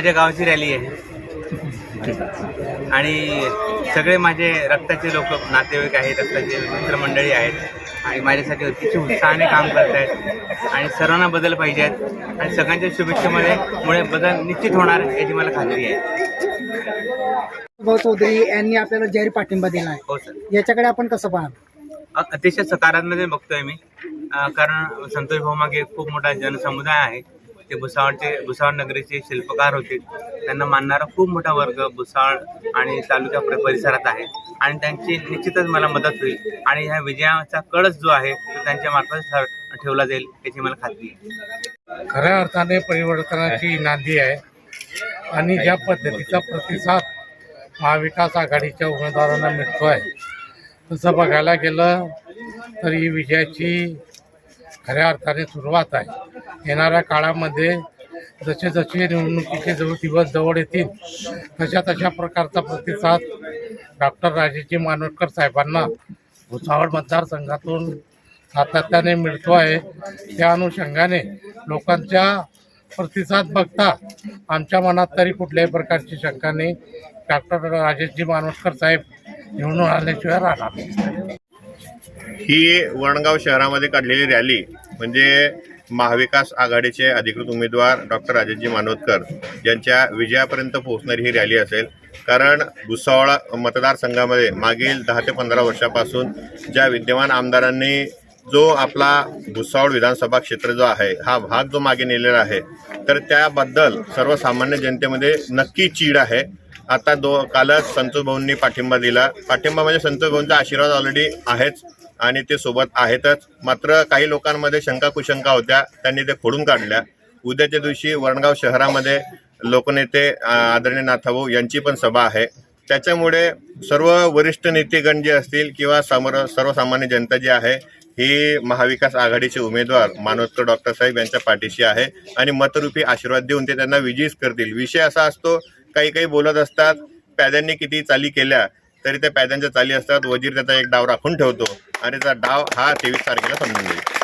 माझ्या गावाची रॅली आहे. आणि सगळे माझे रक्ताचे लोक नातेवाईक आहेत रक्ताचे मित्रमंडळी आहेत. आणि माझ्यासाठी अतिशय उत्साहाने काम करत आहेत आणि सर्वांना बदल पाहिजे आहेत. आणि सगळ्यांच्या शुभेच्छेमध्ये मुळे बदल निश्चित होणार याची मला खात्री आहे. भाऊ चौधरी यांनी आपल्याला जाहीर पाठिंबा दिला आहे. हो सर. याच्याकडे आपण कसं पाहाल अतिशय सकारात्मक बघतोय मी. कारण संतोष भाऊ मागे खूप मोठा जनसमुदाय आहे. ते भुसावळचे भुसावळ नगरीचे शिल्पकार होते. त्यांना मानणारा खूप मोठा वर्ग भुसावळ आणि तालुक्या परिसरात आहे. आणि त्यांची निश्चितच मला मदत होईल. आणि ह्या विजयाचा कळस जो आहे तो त्यांच्या मार्फत ठेवला जाईल याची मला खात्री आहे. खऱ्या अर्थाने परिवर्तनाची नांदी आहे. आणि ज्या पद्धतीचा प्रतिसाद महाविकास आघाडीच्या उमेदवारांना मिळतो आहे तसं बघायला गेलं तर ही विजयाची खऱ्या अर्थाने सुरुवात आहे. येणाऱ्या काळामध्ये जसे जसे निवडणुकीचे जवळ दिवस जवळ येतील तशा तशा प्रकारचा प्रतिसाद डॉक्टर राजेजी मानोटकर साहेबांना भुसावळ मतदारसंघातून सातत्याने मिळतो आहे. त्या अनुषंगाने लोकांच्या प्रतिसाद बघता आमच्या मनात तरी कुठल्याही प्रकारची शंका नाही. डॉक्टर राजेशजी मानोटकर साहेब निवडून आल्याशिवाय राहणार ही वरणगाव शहरामध्ये काढलेली रॅली म्हणजे महाविकास आघाडीचे अधिकृत उमेदवार डॉक्टर राजेशजी मानवतकर यांच्या विजयापर्यंत पोहोचणारी ही रॅली असेल. कारण भुसावळ मतदारसंघामध्ये मागील दहा ते पंधरा वर्षापासून ज्या विद्यमान आमदारांनी जो आपला भुसावळ विधानसभा क्षेत्र जो आहे हा भाग जो मागे नेलेला आहे तर त्याबद्दल सर्वसामान्य जनतेमध्ये नक्की चीड आहे. आता दो कालच संतोष भाऊंनी पाठिंबा दिला. पाठिंबा म्हणजे संतोष भाऊंचा आशीर्वाद ऑलरेडी आहेच. आणि ते सोबत आहेतच. मात्र काही लोकांमध्ये शंका कुशंका होत्या. त्यांनी ते खोडून काढल्या. उद्याच्या दिवशी वरणगाव शहरामध्ये लोकनेते आदरणीय नाथाभाऊ यांची पण सभा आहे. त्याच्यामुळे सर्व वरिष्ठ नेतेगण जे असतील किंवा समोर सर्वसामान्य जनता जी आहे ही महाविकास आघाडीचे उमेदवार मानोत्तर डॉक्टर साहेब यांच्या पाठीशी आहे आणि मतरूपी आशीर्वाद देऊन ते त्यांना विजयीच करतील. विषय असा असतो काही काही बोलत असतात प्याद्यांनी किती चाली केल्या तरी त्या पॅद्यांच्या चाली असतात. वजीर त्याचा एक डाव राखून ठेवतो. आणि त्याचा डाव हा तेवीस तारखेला समजून जाईल